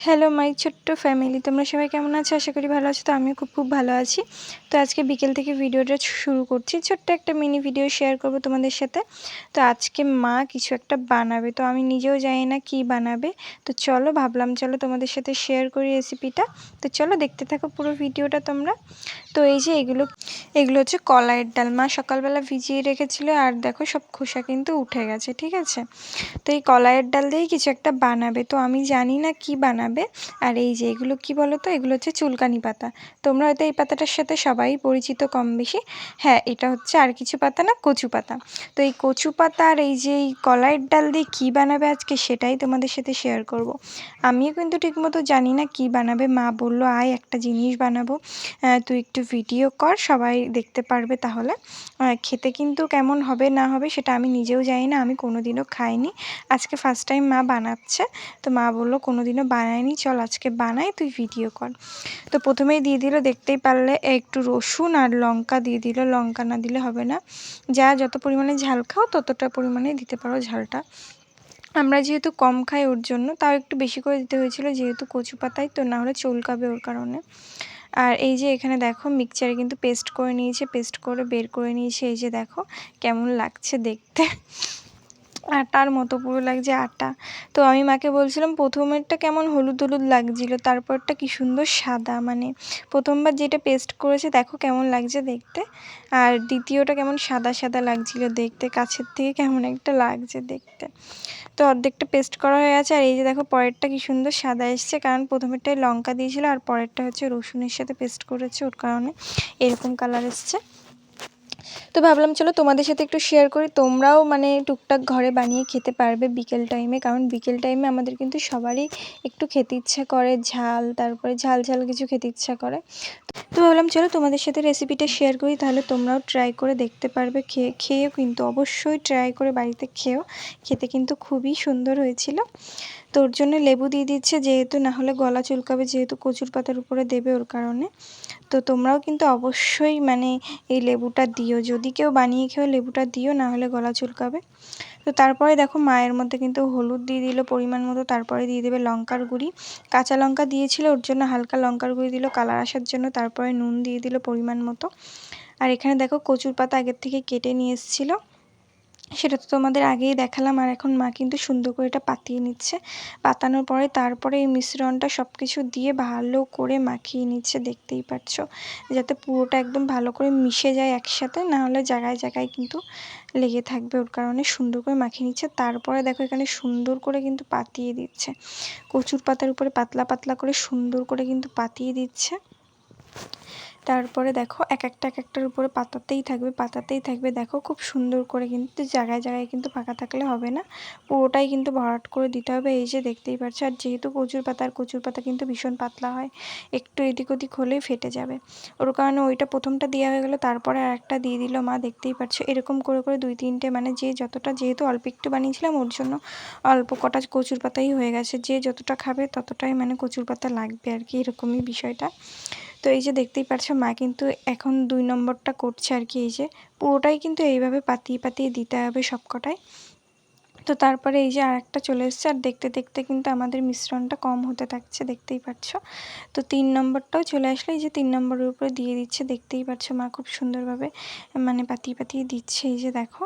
Hello my ছোট্ট family তোমরা সবাই কেমন আছো? আশা করি ভালো আছো, তো আমিও খুব খুব ভালো আছি। তো আজকে বিকেল থেকে ভিডিওটা শুরু করছি। ছোট্ট একটা মিনি ভিডিও শেয়ার করব তোমাদের সাথে। তো আজকে মা কিছু একটা বানাবে, তো আমি নিজেও জানি না কি বানাবে। তো চলো, ভাবলাম চলো তোমাদের সাথে শেয়ার করি রেসিপিটা তো চলো, দেখতে থাকো পুরো ভিডিওটা তোমরা। তো এই যে এগুলো এগুলো হচ্ছে কলাইয়ের ডাল। মা সকালবেলা ভিজিয়ে রেখেছিল, আর দেখো সব খোসা কিন্তু উঠে গেছে, ঠিক আছে? তো এই কলাইয়ের ডাল দিয়েই কিছু একটা বানাবে। তো আমি জানি না কি বানাবে। আর এই যে এগুলো কি বলো তো এগুলো হচ্ছে চুলকানি পাতা। তোমরা হয়তো এই পাতাটার সাথে সবাই পরিচিত কম বেশি। হ্যাঁ এটা হচ্ছে আর কিছু পাতা না, কচু পাতা। তো এই কচু পাতা আর এই যে এই কলাইয়ের ডাল দিয়ে কী বানাবে আজকে সেটাই তোমাদের সাথে শেয়ার করব। আমিও কিন্তু ঠিকমতো জানি না কি বানাবে। মা বলল, আয় একটা জিনিস বানাবো। তুই একটু ভিডিও কর, সবাই দেখতে পারবে তাহলে। খেতে কিন্তু কেমন হবে না হবে সেটা আমি নিজেও জানি না। আমি কোনোদিনও খাইনি। আজকে ফার্স্ট টাইম মা বানাচ্ছে। তো মা বলল কোনো দিনও বানায়নি চল আজকে বানাই, তুই ভিডিও কর। তো প্রথমেই দিয়ে দিল, দেখতেই পারলে একটু রসুন আর লঙ্কা দিয়ে দিল। লঙ্কা না দিলে হবে না। যা যত পরিমাণে ঝাল খাও, ততটা পরিমাণে দিতে পারো ঝালটা। আমরা যেহেতু কম খাই ওর জন্য, তাও একটু বেশি করে দিতে হয়েছিল, যেহেতু কচু পাতায় তো, না হলে চুলকাবে ওর কারণে। আর এই যে এখানে দেখো মিক্সচারে কিন্তু পেস্ট করে নিয়েছে পেস্ট করে বের করে নিয়েছে, এই যে দেখো, কেমন লাগছে দেখতে। আটার মতো পুরো লাগছে আটা। তো আমি মাকে বলছিলাম, প্রথমেরটা কেমন হলুদ হলুদ লাগছিল, তারপরটা কি সুন্দর সাদা? মানে প্রথমবার যেটা পেস্ট করেছে, দেখো কেমন লাগছে দেখতে। আর দ্বিতীয়টা কেমন সাদা সাদা লাগছিল দেখতে, কাছের থেকে কেমন একটা লাগছে দেখতে। তো অর্ধেকটা পেস্ট করা হয়ে আছে আর এই যে দেখো পরেরটা কি সুন্দর সাদা এসছে, কারণ প্রথমেরটাই লঙ্কা দিয়েছিল আর পরেরটা হচ্ছে রসুনের সাথে পেস্ট করেছে, ওর কারণে এরকম কালার এসছে। তো ভাবলাম চলো তোমাদের সাথে একটু শেয়ার করি। তোমরাও মানে টুকটাক ঘরে বানিয়ে খেতে পারবে বিকেল টাইমে কারণ বিকেল টাইমে আমাদের কিন্তু সবারই একটু খেতে ইচ্ছা করে ঝাল, তারপরে ঝাল ঝাল কিছু খেতে ইচ্ছা করে। তো ভাবলাম চলো তোমাদের সাথে রেসিপিটা শেয়ার করি, তাহলে তোমরাও ট্রাই করে দেখতে পারবে। খেয়ে খেয়েও কিন্তু অবশ্যই ট্রাই করে বাড়িতে খেয়েও খেতে কিন্তু খুবই সুন্দর হয়েছিল। তো ওর জন্য লেবু দিয়ে দিচ্ছে, যেহেতু না হলে গলা চুলকাবে, যেহেতু কচুর পাতার উপরে দেবে ওর কারণে। তো তোমরাও কিন্তু অবশ্যই মানে এই লেবুটা দিও। যদি কেউ বানিয়ে খেয়ে লেবুটা দিও না হলে গলা চুলকাবে। তো তারপরে দেখো মায়ের মধ্যে কিন্তু হলুদ দিয়ে দিল পরিমাণ মতো, তারপরে দিয়ে দেবে লঙ্কার গুঁড়ি। কাঁচা লঙ্কা দিয়েছিল, ওর জন্য হালকা লঙ্কার গুঁড়ি দিল, কালার আসার জন্য তারপরে নুন দিয়ে দিল পরিমাণ মতো। আর এখানে দেখো কচুর পাতা আগের থেকে কেটে নিয়ে এসেছিল। সেটা তো তোমাদের আগেই দেখালাম, আর এখন মা কিন্তু সুন্দর করে এটা পাতিয়ে নিচ্ছে। পাতানোর পরে তারপরে এই মিশ্রণটা সব কিছু দিয়ে ভালো করে মাখিয়ে নিচ্ছে, দেখতেই পাচ্ছ। যাতে পুরোটা একদম ভালো করে মিশে যায় একসাথে, না হলে জায়গায় জায়গায় কিন্তু লেগে থাকবে ওর কারণে সুন্দর করে মাখিয়ে নিচ্ছে। তারপরে দেখো এখানে সুন্দর করে কিন্তু পাতিয়ে দিচ্ছে। কচুর পাতার উপরে পাতলা পাতলা করে সুন্দর করে কিন্তু পাতিয়ে দিচ্ছে। তারপরে দেখো এক একটা, এক একটার উপরে পাতাতেই থাকবে পাতাতেই থাকবে। দেখো খুব সুন্দর করে কিন্তু জায়গায় জায়গায় কিন্তু ফাঁকা থাকলে হবে না। পুরোটাই কিন্তু ভরাট করে দিতে হবে। এই যে দেখতেই পাচ্ছ, আর যেহেতু কচুর পাতা, আর কচুর পাতা কিন্তু ভীষণ পাতলা হয়, একটু এদিক ওদিক হলেই ফেটে যাবে। ওর কারণে ওইটা প্রথমটা দেওয়া হয়ে গেলো, তারপরে আর একটা দিয়ে দিল মা, দেখতেই পাচ্ছ। এরকম করে করে দুই, তিনটে মানে যে যতটা, যেহেতু অল্প একটু বানিয়েছিলাম, ওর জন্য অল্প কটা কচুর পাতাই হয়ে গেছে। যে যতটা খাবে ততটাই মানে কচুর পাতা লাগবে আর কি, এরকমই বিষয়টা। তো এই যে দেখতেই পাচ্ছ মা কিন্তু এখন দুই নম্বরটা করছে আর কি, এই যে পুরোটাই কিন্তু এইভাবে পাতিয়ে পাতিয়ে দিতে হবে সবকটাই। তো তারপরে এই যে আরেকটা চলে এসছে, আর দেখতে দেখতে কিন্তু আমাদের মিশ্রণটা কম হতে থাকছে, দেখতেই পাচ্ছ তো তিন নম্বরটাও চলে আসলে, এই যে তিন নম্বরের উপরে দিয়ে দিচ্ছে, দেখতেই পাচ্ছ মা খুব সুন্দরভাবে মানে পাতিয়ে পাতিয়ে দিচ্ছে, এই যে দেখো।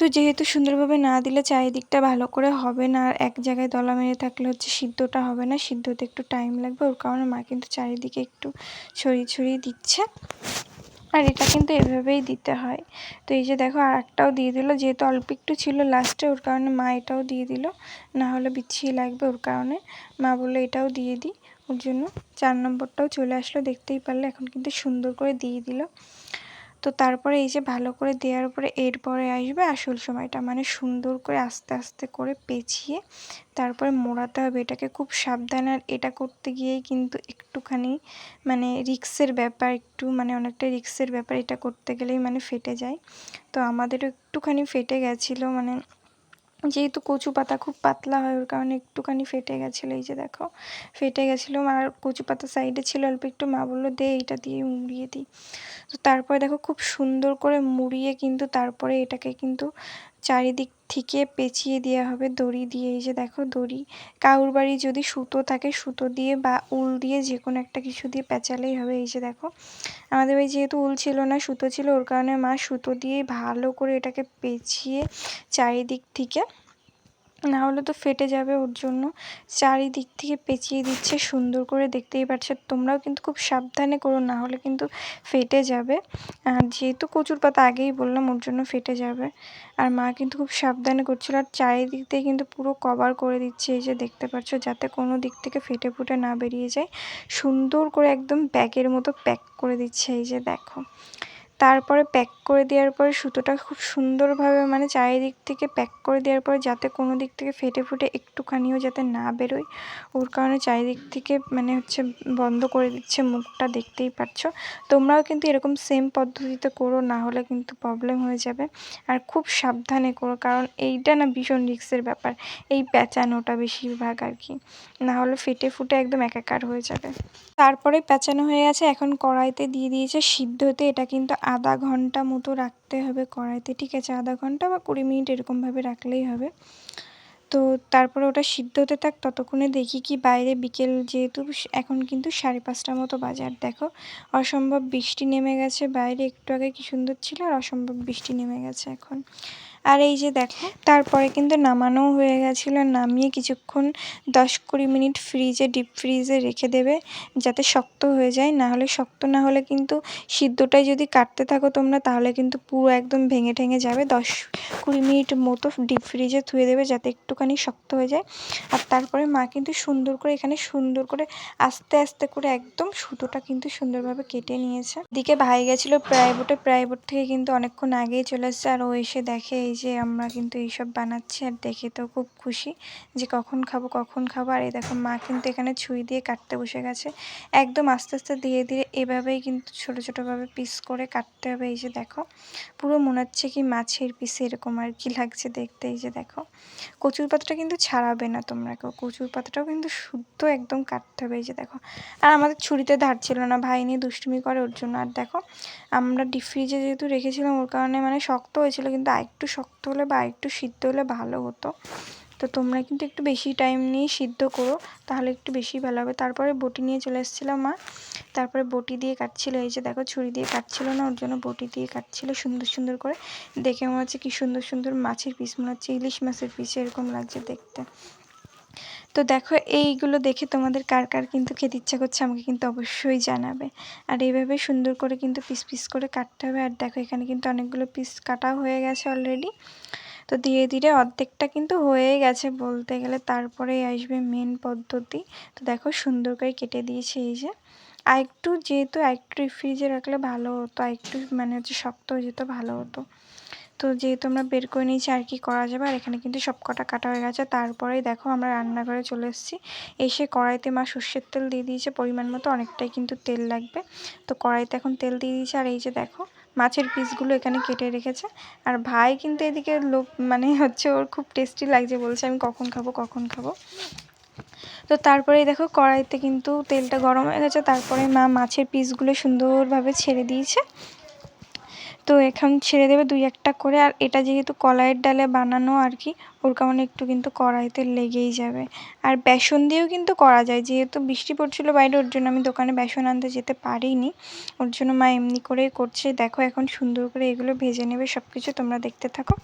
তো যেহেতু সুন্দরভাবে না দিলে চারিদিকটা ভালো করে হবে না, আর এক জায়গায় দলা মেরে থাকলে হচ্ছে সিদ্ধটা হবে না, সিদ্ধতে একটু টাইম লাগবে, ওর কারণে মা কিন্তু চারিদিকে একটু ছড়িয়ে ছড়িয়ে দিচ্ছে। আর এটা কিন্তু এভাবেই দিতে হয়। তো এই যে দেখো আর একটাও দিয়ে দিল, যেহেতু অল্প একটু ছিল লাস্টে ওর কারণে মা এটাও দিয়ে দিল, না হলে বিছিয়ে লাগবে ওর কারণে। মা বলল, এটাও দিয়ে দিই ওর জন্য চার নম্বরটাও চলে আসলো, দেখতেই পারলে, এখন কিন্তু সুন্দর করে দিয়ে দিল। তো তারপরে এই যে ভালো করে দেওয়ার পরে এরপরে আসবে আসল সময়টা। মানে সুন্দর করে আস্তে আস্তে করে পেঁচিয়ে তারপরে মোড়াতে হবে। এটাকে খুব সাবধান আর এটা করতে গিয়েই কিন্তু একটুখানি মানে রিক্সের ব্যাপার, একটু মানে অনেকটা রিক্সের ব্যাপার এটা করতে গেলেই মানে ফেটে যায়। তো আমাদেরও একটুখানি ফেটে গেছিল মানে যেহেতু কচু পাতা খুব পাতলা হয়, ওর কারণে একটুখানি ফেটে গেছিল, এই যে দেখো। ফেটে গেছিল আর কচু পাতা সাইডে ছিল, অল্প একটু মা বলল, দে এইটা দিয়ে মুড়িয়ে দিই। তো তারপরে দেখো খুব সুন্দর করে মুড়িয়ে কিন্তু তারপরে এটাকে কিন্তু চারিদিক থেকে পেঁচিয়ে দেওয়া হবে দড়ি দিয়ে। এই যে দেখো দড়ি। কাউর বাড়ি যদি সুতো থাকে, সুতো দিয়ে বা উল দিয়ে যে কোনো একটা কিছু দিয়ে পেঁচালেই হবে। এই যে দেখো, আমাদের বাড়ি যেহেতু উল ছিল না, সুতো ছিল, ওর কারণে মা সুতো দিয়ে ভালো করে এটাকে পেঁচিয়ে চারিদিক থেকে না হলে তো ফেটে যাবে ওর জন্য। চারিদিক থেকে পেঁচিয়ে দিচ্ছে, সুন্দর করে দেখতেই পাচ্ছ তোমরাও কিন্তু খুব সাবধানে করো, না হলে কিন্তু ফেটে যাবে। আর যেহেতু কচুর পাতা আগেই বললাম, ওর জন্য ফেটে যাবে। আর মা কিন্তু খুব সাবধানে করছিল। আর চারিদিক দিয়ে কিন্তু পুরো কভার করে দিচ্ছে, এই যে দেখতে পাচ্ছ যাতে কোনো দিক থেকে ফেটে ফুটে না বেরিয়ে যায়। সুন্দর করে একদম ব্যাগের মতো প্যাক করে দিচ্ছে, এই যে দেখো। তারপরে প্যাক করে দেওয়ার পরে সুতোটা খুব সুন্দরভাবে মানে চারিদিক থেকে প্যাক করে দেওয়ার পরে যাতে কোনো দিক থেকে ফেটে ফুটে একটুখানিও যাতে না বেরোয়, ওর কারণে চারিদিক থেকে মানে হচ্ছে বন্ধ করে দিচ্ছে মুখটা, দেখতেই পাচ্ছ তোমরাও কিন্তু এরকম সেম পদ্ধতিতে করো, না হলে কিন্তু প্রবলেম হয়ে যাবে। আর খুব সাবধানে করো, কারণ এইটা না ভীষণ রিক্সের ব্যাপার, এই প্যাঁচানোটা বেশিরভাগ আর কি। না হলে ফেটে ফুটে একদম একাকার হয়ে যাবে। তারপরে প্যাঁচানো হয়ে গেছে, এখন কড়াইতে দিয়ে দিয়েছে সিদ্ধ হতে এটা কিন্তু আধা ঘণ্টা মতো রাখতে হবে কড়াইতে। ঠিক আছে, আধা ঘণ্টা বা কুড়ি মিনিট এরকমভাবে রাখলেই হবে। তো তারপরে ওটা সিদ্ধ হতে থাক, ততক্ষণে দেখি কি বাইরে বিকেল যেহেতু এখন কিন্তু সাড়ে পাঁচটার মতো বাজার, দেখো। অসম্ভব বৃষ্টি নেমে গেছে, বাইরে একটু আগে কি সুন্দর ছিল আর অসম্ভব বৃষ্টি নেমে গেছে এখন। আর এই যে দেখো, তারপরে কিন্তু নামানোও হয়ে গেছিল। নামিয়ে কিছুক্ষণ দশ কুড়ি মিনিট ফ্রিজে ডিপ ফ্রিজে রেখে দেবে, যাতে শক্ত হয়ে যায়। না হলে শক্ত না হলে কিন্তু সিদ্ধটাই যদি কাটতে থাকো তোমরা, তাহলে কিন্তু পুরো একদম ভেঙে ঠেঙে যাবে। দশ কুড়ি মিনিট মতো ডিপ ফ্রিজে ধুয়ে দেবে, যাতে একটুখানি শক্ত হয়ে যায়। আর তারপরে মা কিন্তু সুন্দর করে এখানে সুন্দর করে আস্তে আস্তে করে একদম সুতোটা কিন্তু সুন্দরভাবে কেটে নিয়েছে। দিকে ভাই গেছিল প্রাইভেটে, প্রাইভেট থেকে কিন্তু অনেকক্ষণ আগেই চলে এসছে। আর ও এসে দেখে এই যে আমরা কিন্তু এইসব বানাচ্ছি আর দেখে তো খুব খুশি যে কখন খাব কখন খাব। আর এই দেখো, মা কিন্তু এখানে ছুরি দিয়ে কাটতে বসে গেছে। একদম আস্তে আস্তে ধীরে ধীরে এভাবেই কিন্তু ছোটো, ছোটোভাবে পিস করে কাটতে হবে। এই যে দেখো, পুরো মনে হচ্ছে কি মাছের পিস এরকম আর কি লাগছে দেখতে। এই যে দেখো, কচুর পাতাটা কিন্তু ছাড়াবে না তোমরা কেউ। কচুর পাতাটাও কিন্তু শুদ্ধ একদম কাটতে হবে। এই যে দেখো, আর আমাদের ছুরিতে ধার ছিল না, ভাই নিয়ে দুষ্টুমি করে ওর জন্য। আর দেখো, আমরা ডিপ ফ্রিজে যেহেতু রেখেছিলাম, ওর কারণে মানে শক্ত হয়েছিল, কিন্তু আরেকটু শক্ত হলে বা একটু সিদ্ধ হলে ভালো হতো। তো তোমরা কিন্তু একটু বেশি টাইম নিয়ে সিদ্ধ করো, তাহলে একটু বেশি ভালো হবে। তারপরে বটি নিয়ে চলে এসেছিল মা। তারপরে বটি দিয়ে কাটছিল, এই যে দেখো ছুরি দিয়ে কাটছিল না, ওর জন্য বটি দিয়ে কাটছিল সুন্দর সুন্দর করে। দেখে মনে হচ্ছে কি সুন্দর সুন্দর মাছের পিস মনে হচ্ছে ইলিশ মাছের পিস এরকম লাগছে দেখতে। তো দেখো, এইগুলো দেখে তোমাদের কার কার কিন্তু খেতে ইচ্ছা করছে আমাকে কিন্তু অবশ্যই জানাবে। আর এইভাবে সুন্দর করে কিন্তু পিস পিস করে কাটতে হবে। আর দেখো, এখানে কিন্তু অনেকগুলো পিস কাটাও হয়ে গেছে অলরেডি তো ধীরে ধীরে অর্ধেকটা কিন্তু হয়ে গেছে বলতে গেলে। তারপরেই আসবে মেন পদ্ধতি। তো দেখো, সুন্দর করে কেটে দিয়েছে এই যে। আর একটু যেহেতু একটু ফ্রিজে রাখলে ভালো হতো। আর একটু মানে হচ্ছে শক্ত হয়ে যেত, ভালো হতো। তো যেহেতু আমরা বের করে নিয়েছি, আর কি করা যাবে? আর এখানে কিন্তু সব কটা কাটা হয়ে গেছে। তারপরেই দেখো আমরা রান্নাঘরে চলে এসেছি। এসে কড়াইতে মা সর্ষের তেল দিয়ে দিয়েছে, পরিমাণ মতো অনেকটাই কিন্তু তেল লাগবে। তো কড়াইতে এখন তেল দিয়ে দিয়েছে, আর এই যে দেখো মাছের পিসগুলো এখানে কেটে রেখেছে। আর ভাই কিন্তু এদিকে লোক মানে হচ্ছে ওর খুব টেস্টি লাগছে বলছে, আমি কখন খাব কখন খাব? তো তারপরেই দেখো কড়াইতে কিন্তু তেলটা গরম হয়ে গেছে। তারপরে মা মাছের পিসগুলো সুন্দরভাবে ছেড়ে দিয়েছে। তো এখন ছেড়ে দেবে দুই একটা করে। আর এটা যেহেতু কলাইয়ের ডালে বানানো আর কি, ওর কারণে একটু কিন্তু কড়াইতে লেগেই যাবে। আর বেসন দিয়েও কিন্তু করা যায়, যেহেতু বৃষ্টি পড়ছিলো বাইরে, ওর জন্য আমি দোকানে বেসন আনতে যেতে পারিনি। ওর জন্য মা এমনি করেই করছে। দেখো এখন সুন্দর করে এগুলো ভেজে নেবে সব কিছু তোমরা দেখতে থাকো।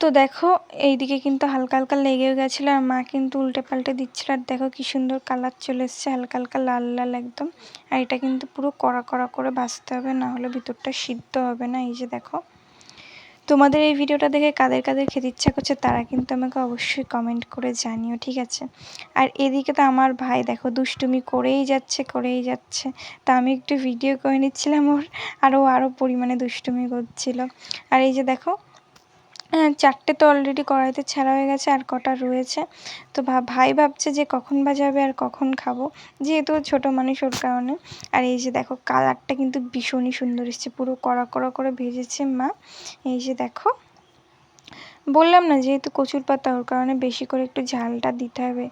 তো দেখো, এইদিকে কিন্তু হালকা হালকা লেগেও গেছিল আর মা কিন্তু উল্টে পাল্টে দিচ্ছিল আর দেখো কি সুন্দর কালার চলে এসছে, হালকা হালকা লাল লাল একদম। আর এটা কিন্তু পুরো কড়া কড়া করে ভাজতে হবে, না হলে ভিতরটা সিদ্ধ হবে না, এই যে দেখো। তোমাদের এই ভিডিওটা দেখে কাদের কাদের খেতে ইচ্ছা করছে তারা কিন্তু আমাকে অবশ্যই কমেন্ট করে জানিও, ঠিক আছে? আর এদিকে তো আমার ভাই দেখো দুষ্টুমি করেই যাচ্ছে করেই যাচ্ছে। তা আমি একটু ভিডিও করে নিচ্ছিলাম ওর আরও আরও পরিমাণে দুষ্টুমি করছিল। আর এই যে দেখো চারটে তো অলরেডি কড়াইতে ছাড়া হয়ে গেছে আর কটা রয়েছে। তো ভাই ভাবছে যে কখন বাজাবে আর কখন খাব। যেহেতু ছোটো মানুষ ওর কারণে। আর এই যে দেখো কালারটা কিন্তু ভীষণই সুন্দর এসছে। পুরো কড়া কড়া করে ভেজেছে মা। এই যে দেখো বললাম না যেহেতু কচুর পাতা, ওর কারণে বেশি করে একটু ঝালটা দিতে হবে।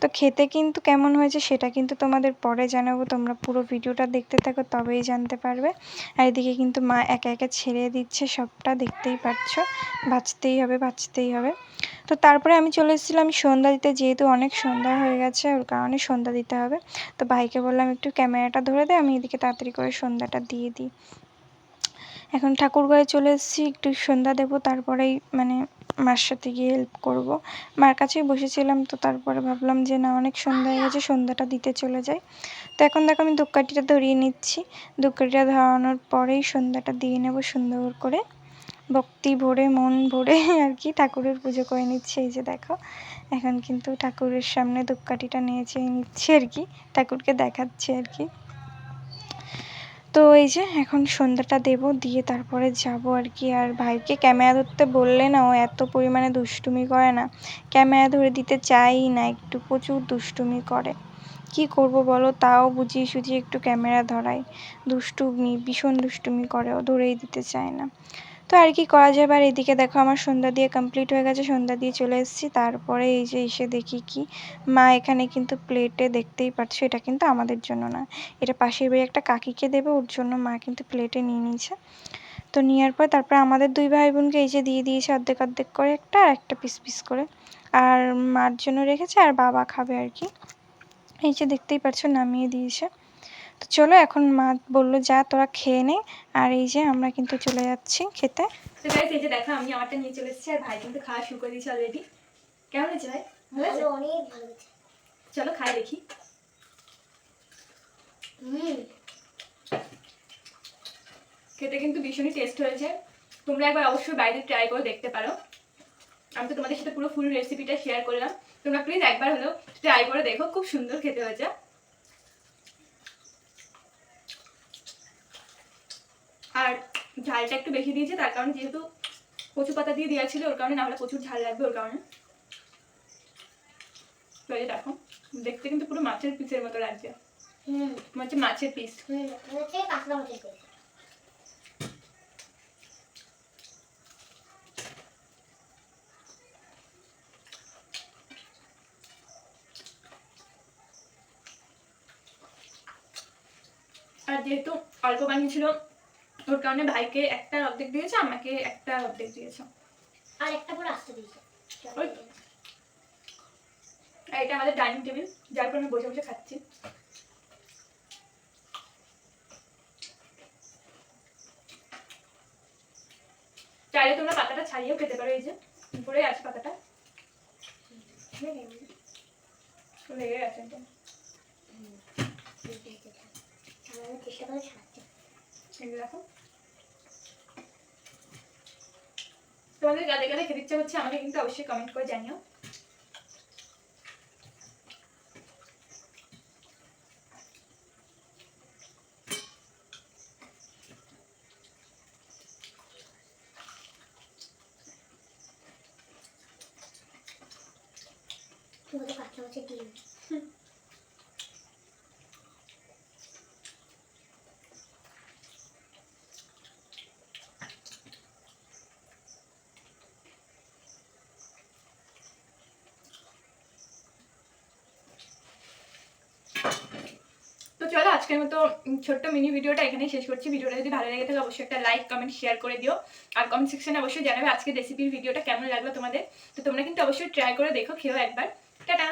তো খেতে কিন্তু কেমন হয়েছে সেটা কিন্তু তোমাদের পরে জানাব। তোমরা পুরো ভিডিওটা দেখতে থাকো, তবেই জানতে পারবে। আর এদিকে কিন্তু মা একা একা ছেড়ে দিচ্ছে সবটা, দেখতেই পাচ্ছ। বাঁচতেই হবে বাঁচতেই হবে। তো তারপরে আমি চলে এসেছিলাম সন্ধ্যা দিতে, যেহেতু অনেক সন্ধ্যা হয়ে গেছে, ওর কারণে সন্ধ্যা দিতে হবে। তো ভাইকে বললাম, একটু ক্যামেরাটা ধরে দে, আমি এদিকে তাড়াতাড়ি করে সন্ধ্যাটা দিয়ে দিই। এখন ঠাকুর ঘরে চলে এসেছি, একটু সন্ধ্যা দেবো, তারপরেই মানে মার সাথে গিয়ে হেল্প করব। মার কাছেই বসেছিলাম, তো তারপরে ভাবলাম যে না, অনেক সন্ধ্যা হয়ে গেছে, সন্ধ্যাটা দিতে চলে যাই। তো এখন দেখো আমি ধূপকাঠিটা ধরিয়ে নিচ্ছি। ধূপকাঠিটা ধরানোর পরেই সন্ধ্যাটা দিয়ে নেব সুন্দর করে। ভক্তি ভরে, মন ভরে আর কি ঠাকুরের পুজো করে নিচ্ছে, এই যে দেখো। এখন কিন্তু ঠাকুরের সামনে ধূপকাঠিটা নিয়ে চেয়ে নিচ্ছে আর কি, ঠাকুরকে দেখাচ্ছে আর কি। তো এই যে এখন সন্ধ্যাটা দেব, দিয়ে তারপরে যাব আর কি। আর ভাইকে ক্যামেরা ধরতে বললে না, ও এত পরিমাণে দুষ্টুমি করে না। ক্যামেরা ধরে দিতে চাই না, একটু প্রচুর দুষ্টুমি করে। কি করব বলো? তাও বুঝিয়ে সুঝিয়ে একটু ক্যামেরা ধরাই দুষ্টুমি, ভীষণ দুষ্টুমি করে, ও ধরেই দিতে চায় না। তো আর কি করা যাবে আর এদিকে দেখো আমার সন্ধ্যা দিয়ে কমপ্লিট হয়ে গেছে, সন্ধ্যা দিয়ে চলে এসেছি। তারপরে এই যে এসে দেখি কি, মা এখানে কিন্তু প্লেটে দেখতেই পাচ্ছ এটা কিন্তু আমাদের জন্য না। এটা পাশের বাড়ি একটা কাকিকে দেবে, ওর জন্য মা কিন্তু প্লেটে নিয়ে নিয়েছে। তো নেওয়ার পর তারপরে আমাদের দুই ভাই বোনকে এই যে দিয়ে দিয়েছে অর্ধেক অর্ধেক করে একটা আর একটা পিস পিস করে। আর মার জন্য রেখেছে, আর বাবা খাবে আর কি। এই যে দেখতেই পাচ্ছ নামিয়ে দিয়েছে। তো চলো এখন মা বলল যা তোরা খেয়ে নে। আর এই যে আমরা কিন্তু চলে যাচ্ছি খেতে। তো গাইস এই যে দেখো আমি আমারটা নিয়ে চলে এসেছি আর ভাই কিন্তু খাওয়া শুরু করে দিয়েছে অলরেডি কেমন হয়েছে ভাই? ভালো অনেক ভালো হয়েছে। চলো খাই দেখি। হুম। খেতে কিন্তু ভীষণই টেস্ট হয়েছে। তোমরা একবার অবশ্যই বাইরে ট্রাই করে দেখতে পারো। আমি তো তোমাদের সাথে পুরো ফুল রেসিপিটা শেয়ার করলাম। তোমরা প্লিজ একবার হলেও ট্রাই করে দেখো খুব সুন্দর খেতে হয়েছে। আর ঝালটা একটু বেশি দিয়েছে তার কারণে যেহেতু কচু পাতা দিয়ে দেওয়া ছিল ওর কারণে না হলে প্রচুর ঝাল লাগবে ওর কারণে। তো এই দেখো দেখতে কিন্তু পুরো মাছের পিসের মতো লাগছে। হুম। হচ্ছে মাছের পিস হুম হচ্ছে কাঁকড়া মাছের করে আর যেহেতু অল্প বানিয়েছিল ওর কারণে ভাইকে একটা অর্ধেক দিয়েছে আমাকে একটা অর্ধেক দিয়েছে আর একটা করে আসতে দিয়েছে এটা আমাদের ডাইনিং টেবিল যার বসে বসে খাচ্ছি চাইলে তোমরা পাতাটা ছাড়িয়েও খেতে পারো এই যে উপরে আছে পাতাটা লেগে গেছে চেষ্টা করে ছাড়াচ্ছি রাখো। তোমাদের গালে গাদে খেতে ইচ্ছা হচ্ছে আমাকে কিন্তু অবশ্যই কমেন্ট করে জানিও তোমাদের কাঁকড়া মাছের ডিম তো চলো আজকের মতো ছোট্ট মিনি ভিডিওটা এখানেই শেষ করছি। ভিডিওটা যদি ভালো লেগে থাকে, অবশ্যই একটা লাইক কমেন্ট শেয়ার করে দিও। আর কমেন্ট সেকশনে অবশ্যই জানাবে আজকের রেসিপির ভিডিওটা কেমন লাগল তোমাদের। তো তোমরা কিন্তু অবশ্যই ট্রাই করে দেখো, খেয়েও একবার। টাটা!